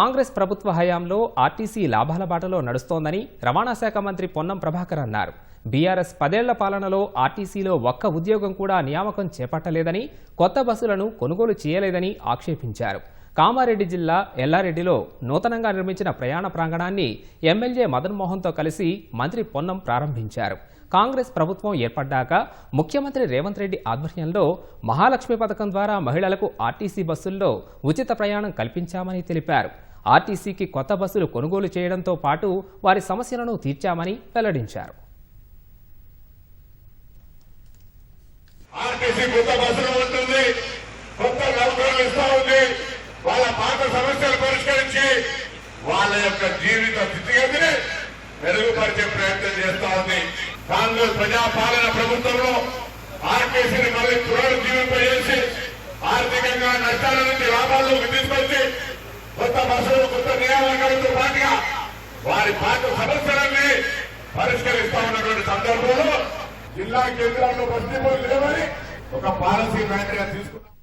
కాంగ్రెస్ ప్రభుత్వ హయాంలో ఆర్టీసీ లాభాల బాటలో నడుస్తోందని రవాణా శాఖ మంత్రి పొన్నం ప్రభాకర్ అన్నారు. బీఆర్ఎస్ పదేళ్ళ పాలనలో ఆర్టీసీలో ఒక్క ఉద్యోగం కూడా నియామకం చేపట్టలేదని కొత్త బస్సులను కొనుగోలు చేయలేదని ఆక్షేపించారు. కామారెడ్డి జిల్లా ఎల్లారెడ్డిలో నూతనంగా నిర్మించిన ప్రయాణ ప్రాంగణాన్ని ఎమ్మెల్యే మదన్ మోహన్తో కలిసి మంత్రి పొన్నం ప్రారంభించారు. కాంగ్రెస్ ప్రభుత్వం ఏర్పడ్డాక ముఖ్యమంత్రి రేవంత్ రెడ్డి ఆధ్వర్యంలో మహాలక్ష్మి పథకం ద్వారా మహిళలకు ఆర్టీసీ బస్సుల్లో ఉచిత ప్రయాణం కల్పించామని తెలిపారు. ఆర్టీసీకి కొత్త బస్సులు కొనుగోలు చేయడంతో పాటు వారి సమస్యలను తీర్చామని వెల్లడించారు. ఆర్టీసీ కొత్త బస్సులు ఉంటుంది. కొత్త నౌకరులు ఇస్తా ఉంది. వాళ్ళ పాత సమస్యలు పరిష్కరించి వాళ్ళ యొక్క జీవిత స్థితిగతిని మెరుగుపరిచే ప్రయత్నం చేస్తా ఉంది. కాంగ్రెస్ ప్రజాపాలన ప్రభుత్వంలో ఆర్టీసీని మళ్ళీ పునరుజ్జీవింపజేసి ఆర్థికంగా నష్టాల నుంచి లాభాల్లోకి తీసుకొచ్చి కొత్త బస్సులు కొత్త నియామకాలతో పాటుగా వారి పాత సమస్యలన్నీ పరిష్కరిస్తా ఉన్నటువంటి సందర్భంలో జిల్లా కేంద్రాల్లో బస్తీ లేవని ఒక పాలసీ మ్యాటర్గా తీసుకున్నాం.